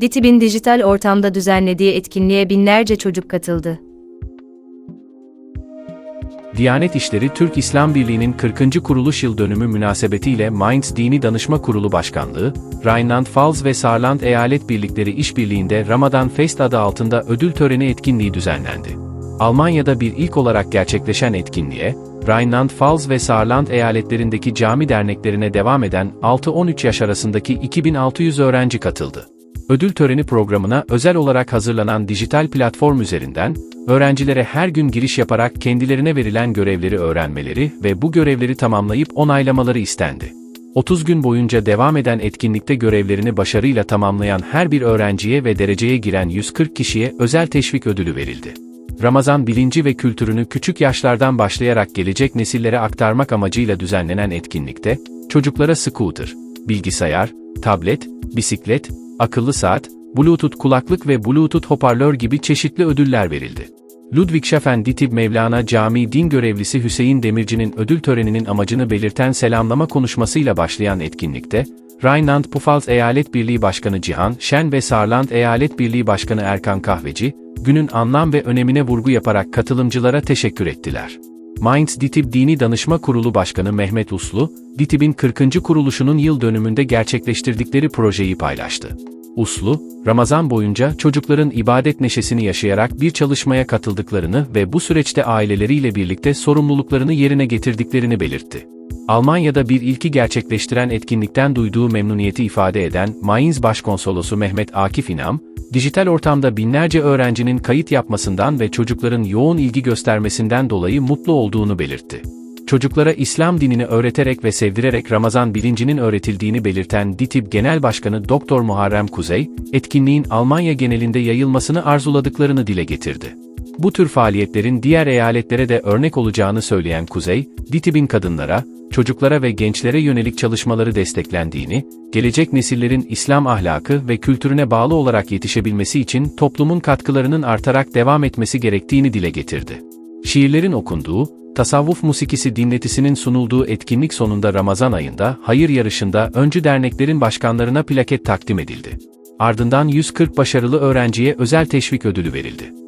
DİTİB'in dijital ortamda düzenlediği etkinliğe binlerce çocuk katıldı. Diyanet İşleri Türk İslam Birliği'nin 40. kuruluş yıl dönümü münasebetiyle Mainz Dini Danışma Kurulu Başkanlığı, Rheinland-Pfalz ve Saarland Eyalet Birlikleri İşbirliği'nde Ramadan Fest adı altında ödül töreni etkinliği düzenlendi. Almanya'da bir ilk olarak gerçekleşen etkinliğe, Rheinland-Pfalz ve Saarland eyaletlerindeki cami derneklerine devam eden 6-13 yaş arasındaki 2600 öğrenci katıldı. Ödül töreni programına özel olarak hazırlanan dijital platform üzerinden, öğrencilere her gün giriş yaparak kendilerine verilen görevleri öğrenmeleri ve bu görevleri tamamlayıp onaylamaları istendi. 30 gün boyunca devam eden etkinlikte görevlerini başarıyla tamamlayan her bir öğrenciye ve dereceye giren 140 kişiye özel teşvik ödülü verildi. Ramazan bilinci ve kültürünü küçük yaşlardan başlayarak gelecek nesillere aktarmak amacıyla düzenlenen etkinlikte, çocuklara scooter, bilgisayar, tablet, bisiklet, akıllı saat, Bluetooth kulaklık ve Bluetooth hoparlör gibi çeşitli ödüller verildi. Ludwigshafen Ditib Mevlana Camii din görevlisi Hüseyin Demirci'nin ödül töreninin amacını belirten selamlama konuşmasıyla başlayan etkinlikte, Rheinland-Pfalz Eyalet Birliği Başkanı Cihan Şen ve Saarland Eyalet Birliği Başkanı Erkan Kahveci, günün anlam ve önemine vurgu yaparak katılımcılara teşekkür ettiler. Mainz Ditib Dini Danışma Kurulu Başkanı Mehmet Uslu, Ditib'in 40. kuruluşunun yıl dönümünde gerçekleştirdikleri projeyi paylaştı. Uslu, Ramazan boyunca çocukların ibadet neşesini yaşayarak bir çalışmaya katıldıklarını ve bu süreçte aileleriyle birlikte sorumluluklarını yerine getirdiklerini belirtti. Almanya'da bir ilki gerçekleştiren etkinlikten duyduğu memnuniyeti ifade eden Mainz Başkonsolosu Mehmet Akif İnam, dijital ortamda binlerce öğrencinin kayıt yapmasından ve çocukların yoğun ilgi göstermesinden dolayı mutlu olduğunu belirtti. Çocuklara İslam dinini öğreterek ve sevdirerek Ramazan bilincinin öğretildiğini belirten DİTİB Genel Başkanı Doktor Muharrem Kuzey, etkinliğin Almanya genelinde yayılmasını arzuladıklarını dile getirdi. Bu tür faaliyetlerin diğer eyaletlere de örnek olacağını söyleyen Kuzey, DİTİB'in kadınlara, çocuklara ve gençlere yönelik çalışmaları desteklendiğini, gelecek nesillerin İslam ahlakı ve kültürüne bağlı olarak yetişebilmesi için toplumun katkılarının artarak devam etmesi gerektiğini dile getirdi. Şiirlerin okunduğu, tasavvuf musikisi dinletisinin sunulduğu etkinlik sonunda Ramazan ayında hayır yarışında öncü derneklerin başkanlarına plaket takdim edildi. Ardından 140 başarılı öğrenciye özel teşvik ödülü verildi.